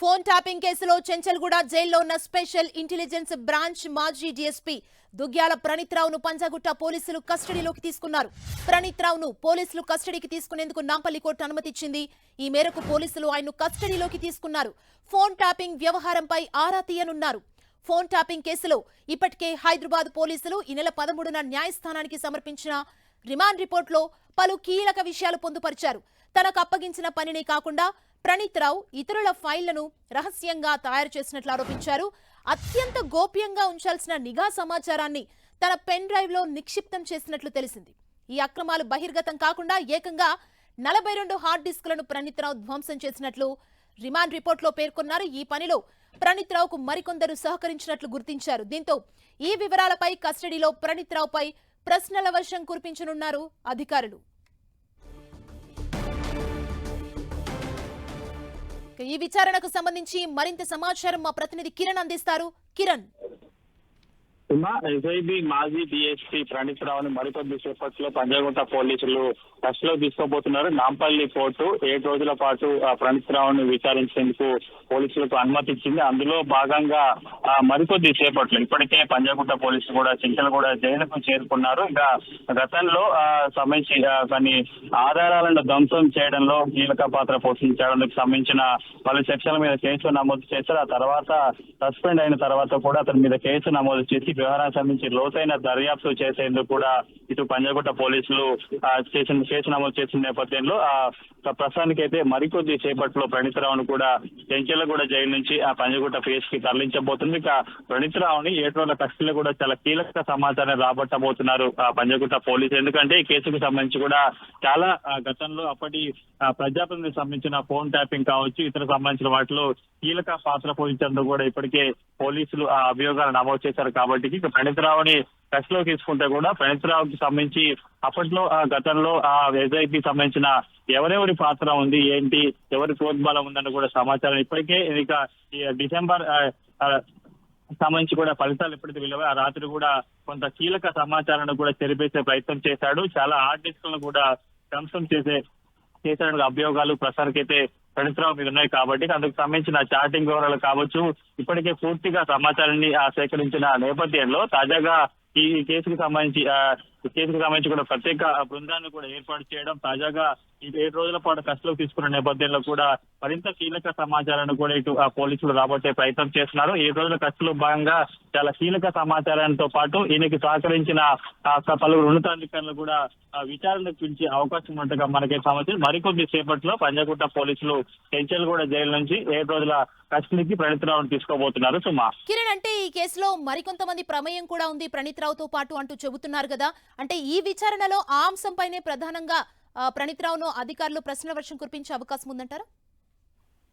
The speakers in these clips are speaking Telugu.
ఫోన్ ట్యాపింగ్ కేసులో చెంచల్గూడ జైల్లో ఉన్న స్పెషల్ ఇంటెలిజెన్స్ బ్రాంచ్ మాజీ డీఎస్పీ దుగ్గ్యాల ప్రణీత్రావును పంజాగుట్ట పోలీసులు కస్టడీలోకి తీసుకున్నారు. ప్రణీత్రావును పోలీసులు కస్టడీకి తీసుకునేందుకు నాంపల్లి కోర్టు అనుమతిచ్చింది. ఈ మేరకు పోలీసులు ఆయన్ను కస్టడీలోకి తీసుకున్నారు. ఫోన్ ట్యాపింగ్ వ్యవహారంపై ఆరా తీయనున్నారు. ఫోన్ ట్యాపింగ్ కేసులో ఇప్పటికే హైదరాబాద్ పోలీసులు ఈ నెల పదమూడున న్యాయస్థానానికి సమర్పించిన రిమాండ్ రిపోర్ట్లో పలు కీలక విషయాలు పొందుపరిచారు. తనకు అప్పగించిన పనిని కాకుండా ప్రణీత్ రావు ఇతరుల ఫైళ్ళను రహస్యంగా తయారు చేసినట్లు ఆరోపించారు. అత్యంత గోప్యంగా ఉంచాల్సిన నిఘా సమాచారాన్ని తన పెన్ డ్రైవ్లో నిక్షిప్తం చేసినట్లు తెలిసింది. ఈ అక్రమాలు బహిర్గతం కాకుండా ఏకంగా నలభై రెండు హార్డ్ డిస్కులను ప్రణీత్ రావు ధ్వంసం చేసినట్లు రిమాండ్ రిపోర్ట్లో పేర్కొన్నారు. ఈ పనిలో ప్రణీత్ రావుకు మరికొందరు సహకరించినట్లు గుర్తించారు. దీంతో ఈ వివరాలపై కస్టడీలో ప్రణీత్ రావుపై ప్రశ్నల వర్షం కురిపించనున్నారు అధికారులు. ఈ విచారణకు సంబంధించి మరింత సమాచారం మా ప్రతినిధి కిరణ్ అందిస్తారు. కిరణ్. సుమా ఎస్ఐబి మాజీ డిఎస్పీ ప్రణీత్ రావుని మరికొద్ది సేపట్లో పంజాగుట్ట పోలీసులు కస్టడీలో తీసుకోబోతున్నారు నాంపల్లి కోర్టు ఏడు రోజుల పాటు ఆ, ప్రణీత్ రావుని విచారించేందుకు పోలీసులకు అనుమతి ఇచ్చింది అందులో భాగంగా ఆ, మరికొద్ది సేపట్లో ఇప్పటికే పంజాగుట్ట పోలీసులు కూడా చింతలగూడ జైలుకు చేరుకున్నారు. ఇంకా గతంలో సంబంధించి కొన్ని ఆధారాలను ధ్వంసం చేయడంలో కీలక పాత్ర పోషించడానికి సంబంధించిన పలు సెక్షన్ల మీద కేసు నమోదు చేశారు. ఆ తర్వాత సస్పెండ్ అయిన తర్వాత కూడా అతని మీద కేసు నమోదు చేసి వ్యవహారానికి సంబంధించి లోతైన దర్యాప్తు చేసేందుకు కూడా ఇటు పంజాగుట్ట పోలీసులు చేసిన కేసు నమోదు చేసిన నేపథ్యంలో ఆ ప్రస్తుతానికి అయితే మరికొద్ది సేపట్లో ప్రణీతరావును కూడా చెంచెలగూడ జైలు నుంచి ఆ పంజగుట్ట ఫేస్కి తరలించబోతుంది. ఇక ప్రణీతరావుని ఏడు రోజుల కస్టడీలో కూడా చాలా కీలక సమాచారం రాబట్టబోతున్నారు ఆ పంజగుట్ట పోలీసు ఎందుకంటే ఈ కేసుకు సంబంధించి కూడా చాలా గతంలో అప్పటి ఆ, ప్రజాప్రతినిధికి సంబంధించిన ఫోన్ ట్యాపింగ్ కావచ్చు ఇతర సంబంధించిన వాటిలో కీలక పాత్ర పోషించడంలో కూడా ఇప్పటికే పోలీసులు ఆ అభియోగాలు నమోదు చేశారు. కాబట్టి ఇక ప్రణీతరావుని కస్టడీలో తీసుకుంటే కూడా ప్రణీతరావుకి సంబంధించి అప్పట్లో ఆ గతంలో ఆ ఎస్ఐపి సంబంధించిన ఎవరెవరి పాత్ర ఉంది ఏంటి ఎవరి ప్రోద్బలం ఉందని కూడా సమాచారం ఇప్పటికే ఇక ఈ డిసెంబర్ సంబంధించి కూడా ఫలితాలు ఎప్పుడైతే విలువ ఆ రాత్రి కూడా కొంత కీలక సమాచారాన్ని కూడా తెరిపేసే ప్రయత్నం చేశాడు. చాలా ఆర్టిస్టులను కూడా ధ్వంసం చేసే చేశాడు అభియోగాలు ప్రసారకైతే చరిత్ర మీద ఉన్నాయి కాబట్టి అందుకు సంబంధించిన చాటింగ్ వివరాలు కావచ్చు. ఇప్పటికే పూర్తిగా సమాచారాన్ని ఆ, సేకరించిన నేపథ్యంలో తాజాగా ఈ కేసుకు సంబంధించి ఆ, కేసుకు సంబంధించి కూడా ప్రత్యేక బృందాన్ని కూడా ఏర్పాటు చేయడం తాజాగా ఏడు రోజుల పాటు కస్టడీలోకి తీసుకున్న నేపథ్యంలో కూడా మరింత కీలక సమాచారాన్ని కూడా ఇటు ఆ పోలీసులు రాబట్టే ప్రయత్నం చేస్తున్నారు. ఏడు రోజుల కస్టడీలో భాగంగా చాలా కీలక సమాచారంతో పాటు ఈయనకి సహకరించిన పలువురు ఉన్నతాధికారులు కూడా విచారణకు పిలిచే అవకాశం ఉండగా మనకి సమాచారం మరికొద్ది సేపట్లో పంజాగుట్ట పోలీసులు కూడా జైలు నుంచి ఏడు రోజుల కస్టడీకి ప్రణితరావును తీసుకోబోతున్నారు. సుమా. కిరణ్ అంటే ఈ కేసులో మరికొంతమంది ప్రమేయం కూడా ఉంది ప్రణీత్ రావుతో పాటు అంటూ చెబుతున్నారు కదా. అంటే ఈ విచారణలో ఆ అంశంపైనే ప్రధానంగా ఆ, ప్రణీత్ రావును అధికారులు ప్రశ్నల వర్షం కురిపించే అవకాశం ఉందంటారా?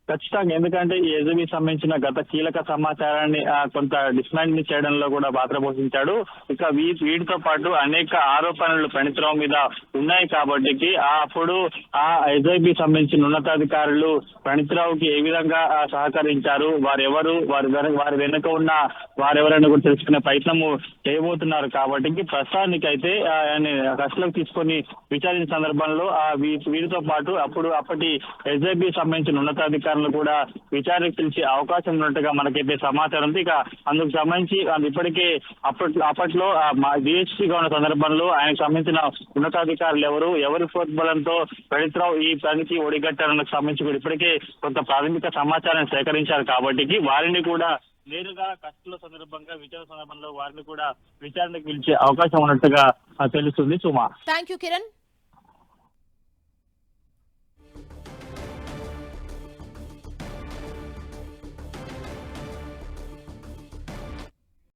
ఖచ్చితంగా. ఎందుకంటే ఈ ఎజుకి సంబంధించిన గత కీలక సమాచారాన్ని ఆ, కొంత డిస్మాండ్ చేయడంలో కూడా పాత్ర పోషించాడు. ఇక వీ వీటితో పాటు అనేక ఆరోపణలు ప్రణితరావు మీద ఉన్నాయి కాబట్టి అప్పుడు ఆ ఎస్ఐబి సంబంధించిన ఉన్నతాధికారులు ప్రణితరావుకి ఏ విధంగా సహకరించారు వారెవరు వారి వారి వెనుక ఉన్న వారెవరని కూడా తెలుసుకునే ప్రయత్నము చేయబోతున్నారు కాబట్టి ప్రస్తుతానికి అయితే ఆయన కస్టలోకి తీసుకొని విచారించిన సందర్భంలో ఆ వీ- వీరితో పాటు అప్పుడు అప్పటి ఎస్ఐబి సంబంధించిన ఉన్నతాధికారులు కూడా విచారణకు పిలిచే అవకాశం ఉన్నట్టుగా మనకైతే సమాచారం ఉంది. ఇక అందుకు సంబంధించి ఇప్పటికే అప్పట్లో అప్పట్లో ఉన్న సందర్భంలో ఆయనకు సంబంధించిన ఉన్నతాధికారులు ఎవరు ఎవరి ప్రోద్బలంతో ప్రణితరావు ఈ పనికి ఒడిగట్టారనకు సంబంధించి కూడా ఇప్పటికే కొంత ప్రాథమిక సమాచారం సేకరించారు కాబట్టి వారిని కూడా నేరుగా కస్టడీలో సందర్భంగా విచారణ సందర్భంలో వారిని కూడా విచారణకు పిలిచే అవకాశం ఉన్నట్టుగా తెలుస్తుంది. సుమా. Thank you Kiran.